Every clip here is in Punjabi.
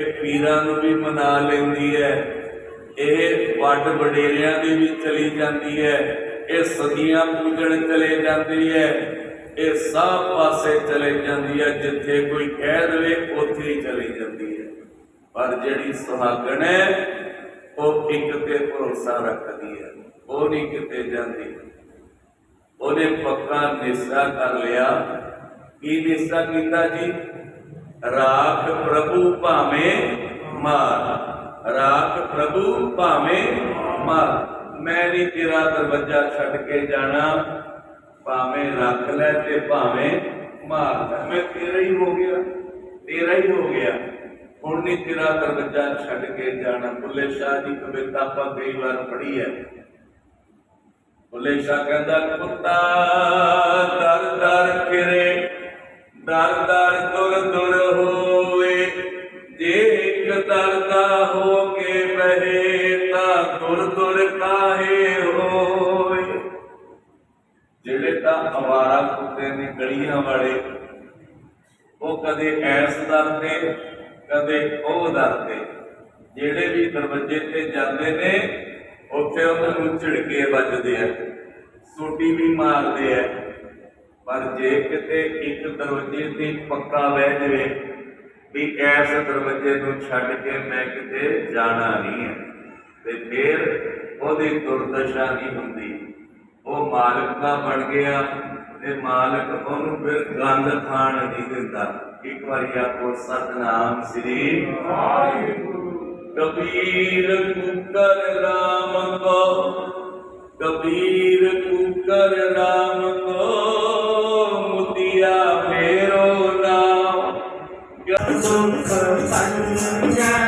ਇਹ ਪੀਰਾਂ ਨੂੰ ਵੀ ਮਨਾ ਲੈਂਦੀ ਹੈ। ਇਹ ਵੱਡ ਵਡੇਰਿਆਂ ਦੀ ਵੀ ਚਲੀ ਜਾਂਦੀ ਹੈ। ਇਹ ਸਦੀਆਂ ਪੂਜਣ ਚਲੇ ਜਾਂਦੀ ਹੈ। ਇਹ ਸਭ ਪਾਸੇ ਚਲੇ ਜਾਂਦੀ ਹੈ। ਜਿੱਥੇ ਕੋਈ ਕਹਿ ਦੇਵੇ ਉੱਥੇ ਹੀ ਚਲੀ ਜਾਂਦੀ ਹੈ। ਪਰ ਜਿਹੜੀ ਸੁਹਾਗਣ ਹੈ, ਉਹ ਇੱਕ ਤੇ ਭਰੋਸਾ ਰੱਖਦੀ ਹੈ। ਉਹ ਨਹੀਂ ਕਿਤੇ ਜਾਂਦੀ। ਉਹਨੇ ਪੱਕਾ ਨਿਸ਼ਰਾ ਕਰ ਲਿਆ। ਕੀ ਨਿਸ਼ਰਾ ਕੀਤਾ ਜੀ? ਰਾਖ ਪ੍ਰਭੂ ਭਾਵੇਂ ਮਾਰ। ਰਾਖ ਪ੍ਰਭੂ ਭਾਵੇਂ ਮਾਰ। ਮੈਂ ਨਹੀਂ ਤੇਰਾ ਦਰਵਾਜ਼ਾ ਛੱਡ ਕੇ ਜਾਣਾ। ਭਾਵੇਂ ਰੱਖ ਲੈ ਤੇ ਭਾਵੇਂ ਮਾਰ। ਲੈ। ਮੈਂ ਤੇਰਾ ਹੀ ਹੋ ਗਿਆ। ਤੇਰਾ ਹੀ ਹੋ ਗਿਆ। ਹੁਣ ਨਹੀਂ ਤੇਰਾ ਦਰਵਾਜ਼ਾ ਛੱਡ ਕੇ ਜਾਣਾ। ਬੁੱਲੇ ਸ਼ਾਹ ਦੀ ਕਵਿਤਾ ਆਪਾਂ ਕਈ ਵਾਰ ਪੜ੍ਹੀ ਹੈ। ਬੁੱਲੇ ਸ਼ਾਹ ਕਹਿੰਦਾ ਕੁੱਤਾ ਅਵਾਰਾ ਕੁੱਤੇ ਨੇ ਗਲੀਆਂ ਵਾਲੇ। ਉਹ ਕਦੇ ਐਸ ਦਰ ਤੇ ਕਦੇ ਉਹ ਦਰ ਤੇ ਜਿਹੜੇ ਵੀ ਦਰਵਾਜ਼ੇ ਤੇ ਜਾਂਦੇ ਨੇ, ਉੱਥੇ ਉਹਨਾਂ ਨੂੰ ਝਿੜਕੇ ਵੱਜਦੇ ਆ, ਸੋਟੀ ਵੀ ਮਾਰਦੇ ਆ। ਪਰ ਜੇ ਕਿਤੇ ਇੱਕ ਦਰਵਾਜ਼ੇ ਤੇ ਪੱਕਾ ਬਹਿ ਜਾਵੇ ਵੀ ਐਸ ਦਰਵਾਜ਼ੇ ਨੂੰ ਛੱਡ ਕੇ ਮੈਂ ਕਿਤੇ ਜਾਣਾ ਨਹੀਂ ਹੈ ਤੇ ਫਿਰ ਉਹਦੀ ਦੁਰਦਸ਼ਾ ਨਹੀਂ ਹੁੰਦੀ। ਮਾਲਕ ਦਾ ਬਣ ਗਿਆ ਤੇ ਮਾਲਕ ਉਹਨੂੰ ਫਿਰ ਗੰਦ ਖਾਣ ਨਹੀਂ ਦਿੰਦਾ। ਇੱਕ ਵਾਰੀ ਆਪੋ ਸਤਨਾਮ ਸ੍ਰੀ ਕਬੀਰ ਕੁਕਰ ਰਾਮ ਕੋ, ਕਬੀਰ ਕੁਕਰ ਰਾਮ ਕੋ, ਮੁਤਿਆ ਫੇਰੋ ਨਾਮ। ਦੁਖ ਪੰਜਨ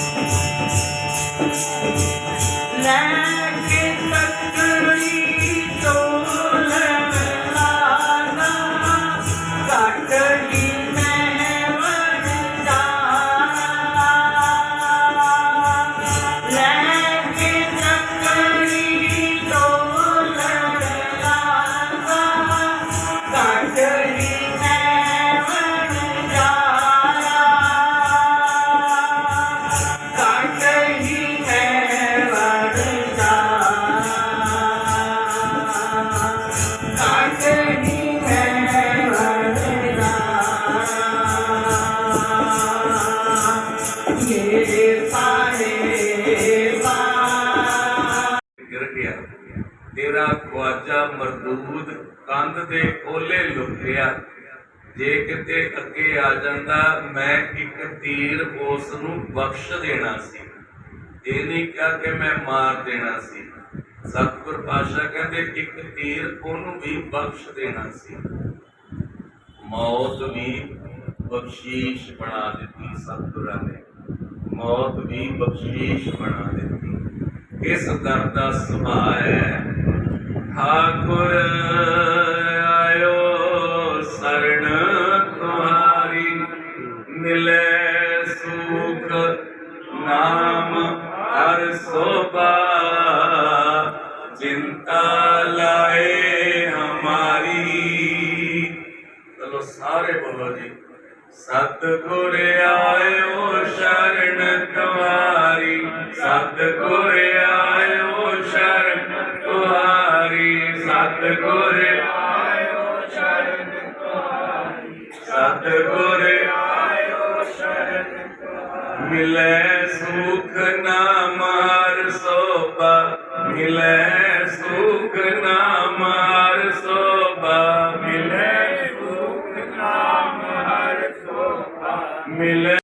ਲੈ ਕੇ ਦੇ ਓਲੇ ਲੁਕਿਆ ਜੇ ਕਿਤੇ ਅੱਗੇ ਆ ਜਾਂਦਾ, ਮੈਂ ਇੱਕ ਤੀਰ ਉਸ ਨੂੰ ਬਖਸ਼ ਦੇਣਾ ਸੀ। ਇਹ ਨਹੀਂ ਕਿਹਾ ਕਿ ਮੈਂ ਮਾਰ ਦੇਣਾ ਸੀ। ਸਤਿਗੁਰ ਪਾਸ਼ਾ ਕਹਿੰਦੇ, ਇੱਕ ਤੀਰ ਉਹਨੂੰ ਵੀ ਬਖਸ਼ ਦੇਣਾ ਸੀ। ਮੌਤ ਵੀ ਬਖਸ਼ੀਸ਼ ਬਣਾ ਦਿੱਤੀ ਸਤਿਗੁਰਾਂ ਨੇ। ਮੌਤ ਵੀ ਬਖਸ਼ੀਸ਼ ਬਣਾ ਦਿੱਤੀ। ਇਸ ਦਰ ਦਾ ਸੁਭਾਅ ਹੈ? ਠਾਕੁਰ ਚਿੰਤਾ ਲਾਏ ਹਮਾਰੀ ਚਲੋ ਸਾਰੇ ਬੋਲੋ ਜੀ ਸਤਿਗੁਰ ਆਇਓ ਸ਼ਰਨ ਤੁਹਾਰੀ ਸਤਿਗੁਰ ਆਇਓ ਸ਼ਰਨ ਤੁਹਾਰੀ ਸਤਿਗੁਰ ਆਇਓ ਸ਼ਰਨ ਤੁਹਾਰੀ ਸਤਿਗੁਰ ਆਇਓ ਸ਼ਰਨ ਮਿਲੇ ਸੁਖ ਨਾਮ ਹਰ ਸੋਭਾ ਮਿਲੇ